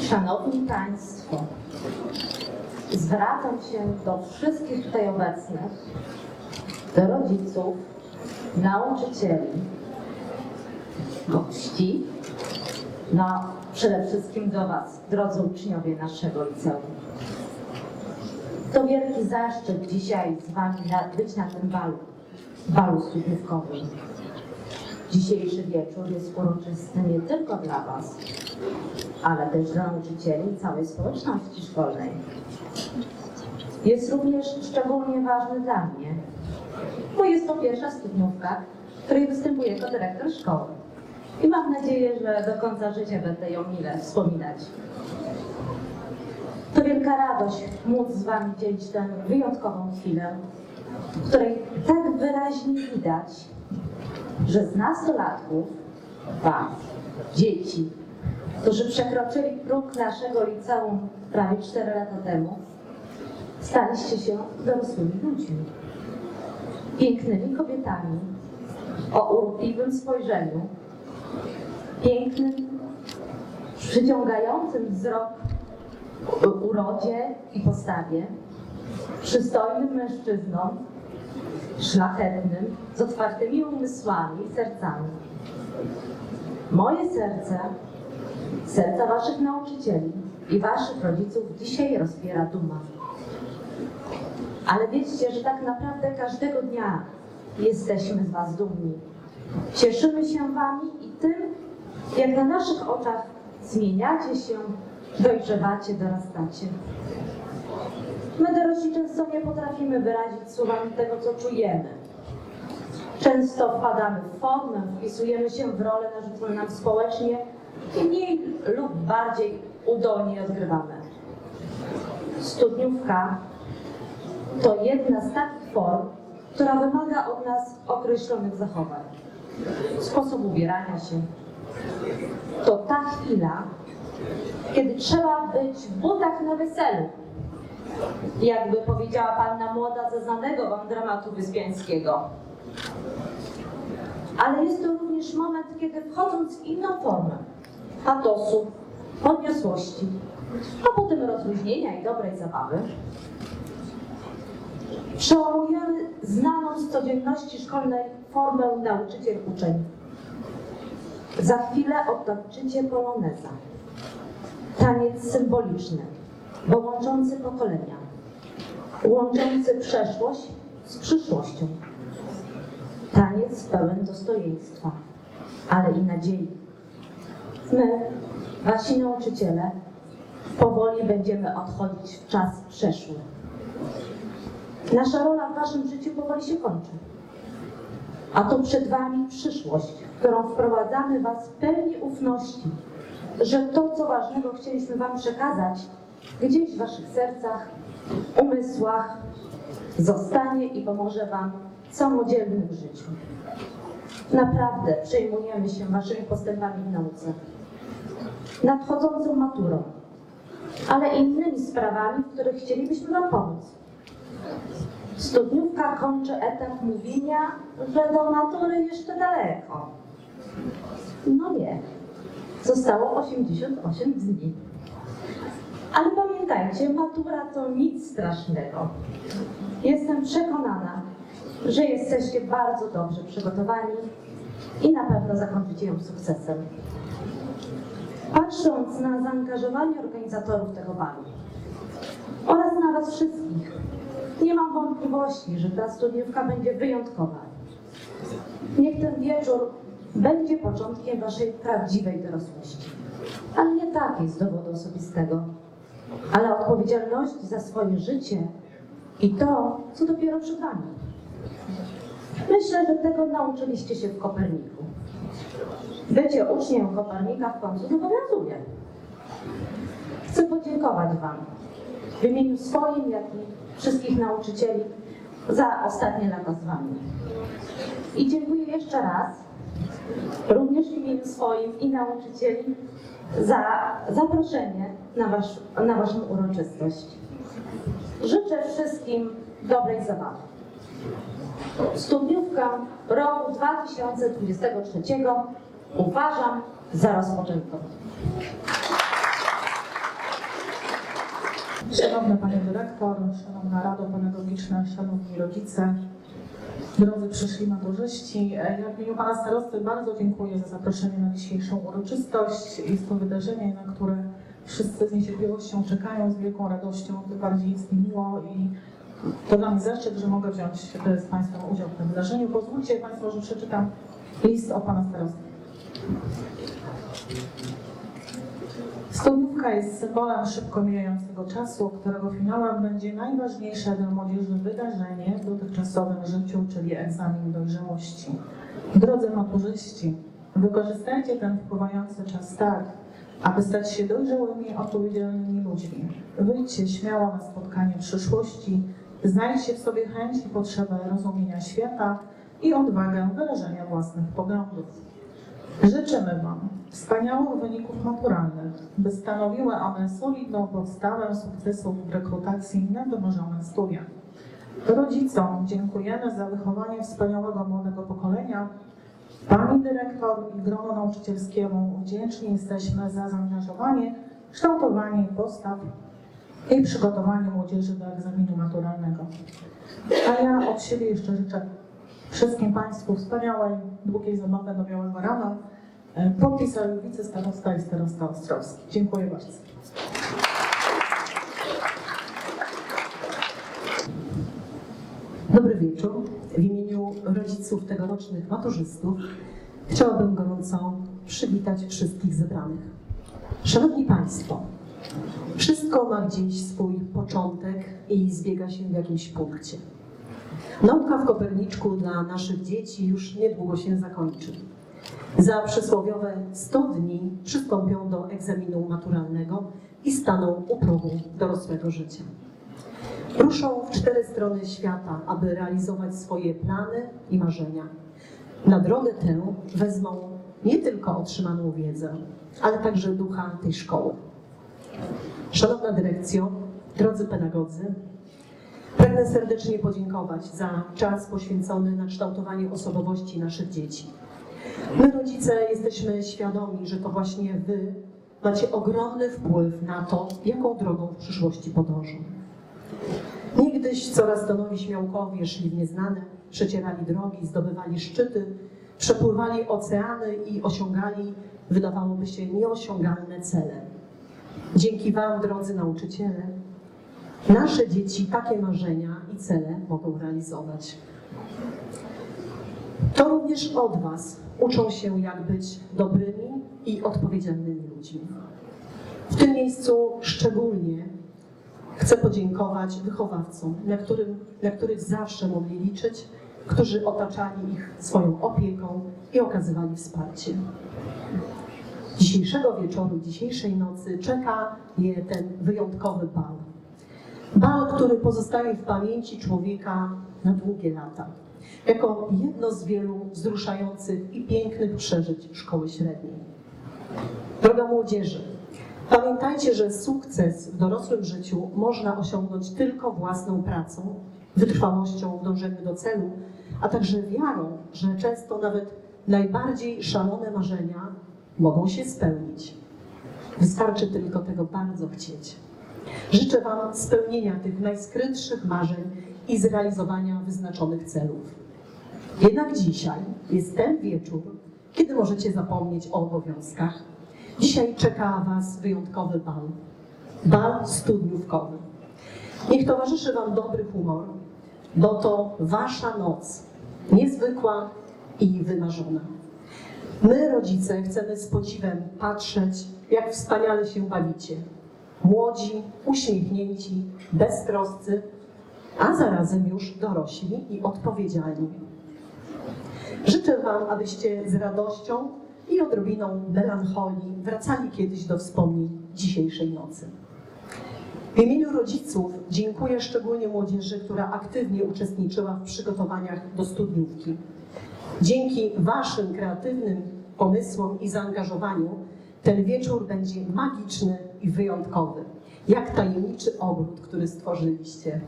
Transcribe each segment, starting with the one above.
Szanowni Państwo, zwracam się do wszystkich tutaj obecnych, do rodziców, nauczycieli, gości, no przede wszystkim do Was, drodzy uczniowie naszego liceum. To wielki zaszczyt dzisiaj z Wami być na tym balu, balu studniówkowym. Dzisiejszy wieczór jest uroczysty nie tylko dla Was, ale też dla nauczycieli i całej społeczności szkolnej. Jest również szczególnie ważny dla mnie, bo jest to pierwsza studniówka, w której występuję jako dyrektor szkoły. I mam nadzieję, że do końca życia będę ją mile wspominać. To wielka radość móc z Wami dzielić tę wyjątkową chwilę, w której tak wyraźnie widać, że z nastolatków, Was, dzieci, którzy przekroczyli próg naszego liceum prawie 4 lata temu, staliście się dorosłymi ludźmi. Pięknymi kobietami, o urokliwym spojrzeniu, pięknym, przyciągającym wzrok urodzie i postawie, przystojnym mężczyzną, szlachetnym, z otwartymi umysłami i sercami. Moje serce, serca Waszych nauczycieli i Waszych rodziców dzisiaj rozbiera duma. Ale wiedzcie, że tak naprawdę każdego dnia jesteśmy z Was dumni. Cieszymy się Wami i tym, jak na naszych oczach zmieniacie się, dojrzewacie, dorastacie. My dorośli często nie potrafimy wyrazić słowami tego, co czujemy. Często wpadamy w formę, wpisujemy się w rolę narzuconą nam społecznie i mniej lub bardziej udolnie odgrywamy. Studniówka to jedna z takich form, która wymaga od nas określonych zachowań. Sposób ubierania się. To ta chwila, kiedy trzeba być w butach na weselu, jakby powiedziała panna młoda ze znanego wam dramatu wyspiańskiego. Ale jest to również moment, kiedy wchodząc w inną formę, patosu, podniosłości, a potem rozluźnienia i dobrej zabawy, przełamujemy znaną z codzienności szkolnej formę nauczyciel-uczeń. Za chwilę otoczycie poloneza. Taniec symboliczny, bo łączący pokolenia, łączący przeszłość z przyszłością. Taniec pełen dostojeństwa, ale i nadziei. My, wasi nauczyciele, powoli będziemy odchodzić w czas przeszły. Nasza rola w waszym życiu powoli się kończy. A to przed wami przyszłość, w którą wprowadzamy was w pełni ufności, że to, co ważnego chcieliśmy wam przekazać, gdzieś w waszych sercach, umysłach zostanie i pomoże wam w samodzielnym życiu. Naprawdę przejmujemy się waszymi postępami w nauce, nadchodzącą maturą, ale innymi sprawami, w których chcielibyśmy wam pomóc. Studniówka kończy etap mówienia, że do matury jeszcze daleko. No nie, zostało 88 dni. Ale pamiętajcie, matura to nic strasznego. Jestem przekonana, że jesteście bardzo dobrze przygotowani i na pewno zakończycie ją sukcesem. Patrząc na zaangażowanie organizatorów tego balu oraz na Was wszystkich, nie mam wątpliwości, że ta studniówka będzie wyjątkowa. Niech ten wieczór będzie początkiem Waszej prawdziwej dorosłości. Ale nie takiej z dowodu osobistego, ale odpowiedzialności za swoje życie i to, co dopiero przed Wami. Myślę, że tego nauczyliście się w Koperniku. Bycie uczniem Kopernika w końcu zobowiązuje. Chcę podziękować Wam w imieniu swoim, jak i wszystkich nauczycieli za ostatnie lata z Wami. I dziękuję jeszcze raz, również w imieniu swoim i nauczycieli, za zaproszenie na, wasz, na Waszą uroczystość. Życzę wszystkim dobrej zabawy. Studniówka roku 2023 uważam za rozpoczętą. Szanowna Pani Dyrektor, Szanowna Rado Pedagogiczna, Szanowni Rodzice, drodzy przyszli maturzyści, ja w imieniu Pana Starosty bardzo dziękuję za zaproszenie na dzisiejszą uroczystość. Jest to wydarzenie, na które wszyscy z niecierpliwością czekają, z wielką radością, tym bardziej jest mi miło i to dla mnie zaszczyt, że mogę wziąć e, z Państwem udział w tym wydarzeniu. Pozwólcie Państwo, że przeczytam list od Pana Starosty. Studniówka jest symbolem szybko mijającego czasu, którego finałem będzie najważniejsze dla młodzieży wydarzenie w dotychczasowym życiu, czyli egzamin dojrzałości. Drodzy maturzyści, wykorzystajcie ten wpływający czas tak, aby stać się dojrzałymi, odpowiedzialnymi ludźmi. Wyjdźcie śmiało na spotkanie przyszłości, znajdźcie w sobie chęć i potrzebę rozumienia świata i odwagę wyrażenia własnych poglądów. Życzymy Wam wspaniałych wyników maturalnych, by stanowiły one solidną podstawę sukcesu w rekrutacji na wymarzone studia. Rodzicom dziękujemy za wychowanie wspaniałego młodego pokolenia. Pani dyrektor i grono nauczycielskiemu wdzięczni jesteśmy za zaangażowanie, kształtowanie postaw i przygotowanie młodzieży do egzaminu maturalnego. A ja od siebie jeszcze życzę wszystkim Państwu wspaniałej, długiej zabawy do Białego Rana. E, Podpisali wicestarosta i starosta Ostrowski. Dziękuję bardzo. Dobry wieczór. W imieniu rodziców tegorocznych maturzystów chciałabym gorąco przywitać wszystkich zebranych. Szanowni Państwo, wszystko ma gdzieś swój początek i zbiega się w jakimś punkcie. Nauka w Koperniczku dla naszych dzieci już niedługo się zakończy. Za przysłowiowe 100 dni przystąpią do egzaminu maturalnego i staną u progu dorosłego życia. Ruszą w cztery strony świata, aby realizować swoje plany i marzenia. Na drogę tę wezmą nie tylko otrzymaną wiedzę, ale także ducha tej szkoły. Szanowna dyrekcjo, drodzy pedagodzy, pragnę serdecznie podziękować za czas poświęcony na kształtowanie osobowości naszych dzieci. My, rodzice, jesteśmy świadomi, że to właśnie Wy macie ogromny wpływ na to, jaką drogą w przyszłości podążą. Niegdyś coraz to nowi śmiałkowie szli w nieznane, przecierali drogi, zdobywali szczyty, przepływali oceany i osiągali, wydawałoby się, nieosiągalne cele. Dzięki Wam, drodzy nauczyciele, nasze dzieci takie marzenia i cele mogą realizować. To również od Was uczą się, jak być dobrymi i odpowiedzialnymi ludźmi. W tym miejscu szczególnie Chcę podziękować wychowawcom, na, którym, na których zawsze mogli liczyć, którzy otaczali ich swoją opieką i okazywali wsparcie. Dzisiejszego wieczoru, dzisiejszej nocy czeka je ten wyjątkowy bal. Bal, który pozostaje w pamięci człowieka na długie lata. Jako jedno z wielu wzruszających i pięknych przeżyć szkoły średniej. Droga młodzieży, Pamiętajcie, że sukces w dorosłym życiu można osiągnąć tylko własną pracą, wytrwałością w dążeniu do celu, a także wiarą, że często nawet najbardziej szalone marzenia mogą się spełnić. Wystarczy tylko tego bardzo chcieć. Życzę Wam spełnienia tych najskrytszych marzeń i zrealizowania wyznaczonych celów. Jednak dzisiaj jest ten wieczór, kiedy możecie zapomnieć o obowiązkach, Dzisiaj czeka Was wyjątkowy bal. Bal studniówkowy. Niech towarzyszy Wam dobry humor, bo to Wasza noc, niezwykła i wymarzona. My, rodzice, chcemy z podziwem patrzeć, jak wspaniale się bawicie. Młodzi, uśmiechnięci, beztroscy, a zarazem już dorośli i odpowiedzialni. Życzę Wam, abyście z radością i odrobiną melancholii wracali kiedyś do wspomnień dzisiejszej nocy. W imieniu rodziców dziękuję szczególnie młodzieży, która aktywnie uczestniczyła w przygotowaniach do studniówki. Dzięki Waszym kreatywnym pomysłom i zaangażowaniu ten wieczór będzie magiczny i wyjątkowy, jak tajemniczy obrót, który stworzyliście.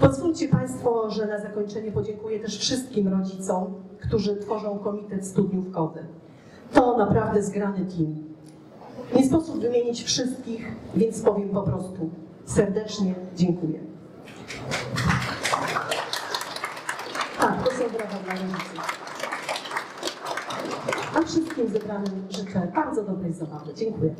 Pozwólcie Państwo, że na zakończenie podziękuję też wszystkim rodzicom, którzy tworzą komitet studniówkowy. To naprawdę zgrany team. Nie sposób wymienić wszystkich, więc powiem po prostu serdecznie dziękuję. To są brawa dla rodziców. A wszystkim zebranym życzę bardzo dobrej zabawy. Dziękuję.